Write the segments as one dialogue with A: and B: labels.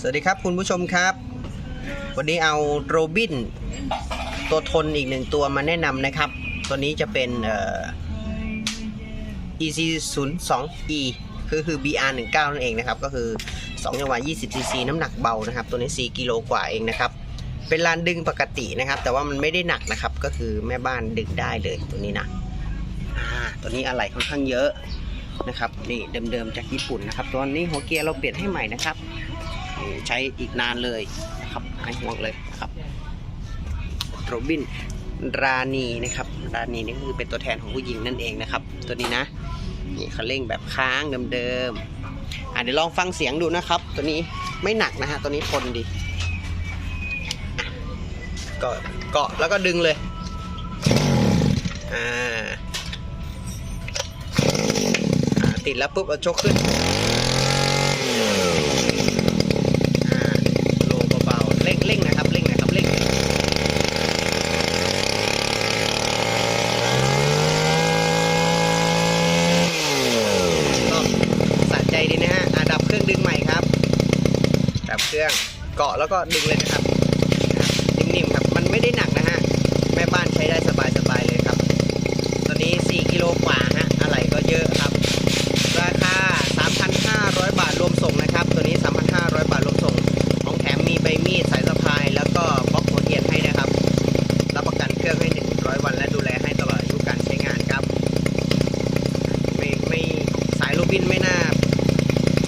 A: สวัสดีครับคุณผู้ชมครับ วันนี้เอาโรบินตัวทนอีกหนึ่งตัวมาแนะนำนะครับ ตัวนี้จะเป็นเอ่อ EC 0 2 E คือคือ BR 1 9นั่นเองนะครับ ก็คือ2จังหวะ20 cc น้ำหนักเบานะครับ ตัวนี้ 4 กิโลกว่าเองนะครับ เป็นลานดึงปกตินะครับ แต่ว่ามันไม่ได้หนักนะครับ ก็คือแม่บ้านดึงได้เลยตัวนี้นะตัวนี้อะไรค่อนข้างเยอะนะครับ นี่เดิมๆจากญี่ปุ่นนะครับตัวนี้หัวเกียร์เราเปลี่ยนให้ใหม่นะครับ ใช้อีกนานเลยนะครับหายห่วงเลยนะครับโรบินรานีนะครับรานีนี่คือเป็นตัวแทนของผู้หญิงนั่นเองนะครับ ตัวนี้นะนี่เขาเร่งแบบค้างเดิมๆอะเดี๋ยวลองฟังเสียงดูนะครับ ตัวนี้ไม่หนักนะฮะตัวนี้ทนดีเกาะเกาะแล้วก็ดึงเลยอ่าอ่าติดแล้วปุ๊บเอาชกขึ้น อ่า โลเบาๆ เร่งเร่งนะครับ เร่งนะครับ เร่ง ก็สะใจดีนะฮะอ่าดับเครื่องดึงใหม่ครับ ดับ เครื่องเกาะแล้วก็ดึงเลยนะครับ นิ่มๆครับ มันไม่ได้หนักนะฮะ แม่บ้านใช้ได้สบายๆเลยครับ ตัวนี้ 4 กิโลกว่าฮะ อะไรก็เยอะครับ ราคา 3,500 บาทรวมส่งนะครับ ตัวนี้ 3,500 บาทรวมส่ง ของแถมมีใบมีดสายสะพาย แล้วก็บล็อกหัวเทียนให้นะครับ รับประกันเครื่องให้ 100 วัน และดูแลให้ตลอดอายุการใช้งานครับ ไม่ไม่สายลูบินไม่น่า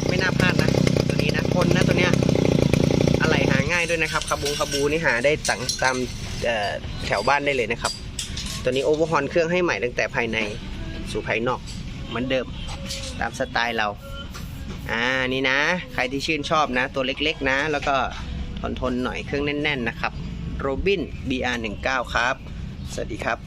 A: ไม่น่าพลาดนะ ตัวนี้นะทนนะตัวเนี้ย อะไรหาง่าย ด้วยนะครับคาบูคาบูนี่หาได้ตังตามแถวบ้านได้เลยนะครับ ตัวนี้โอเวอร์ฮอนเครื่องให้ใหม่ตั้งแต่ภายในสู่ภายนอกเหมือนเดิมตามสไตล์เรา อ่านี่นะ ใครที่ชื่นชอบนะ ตัวเล็กๆนะ แล้วก็ทนๆหน่อยเครื่องแน่น ๆ นะครับโรบิน BR19 ครับ สวัสดีครับ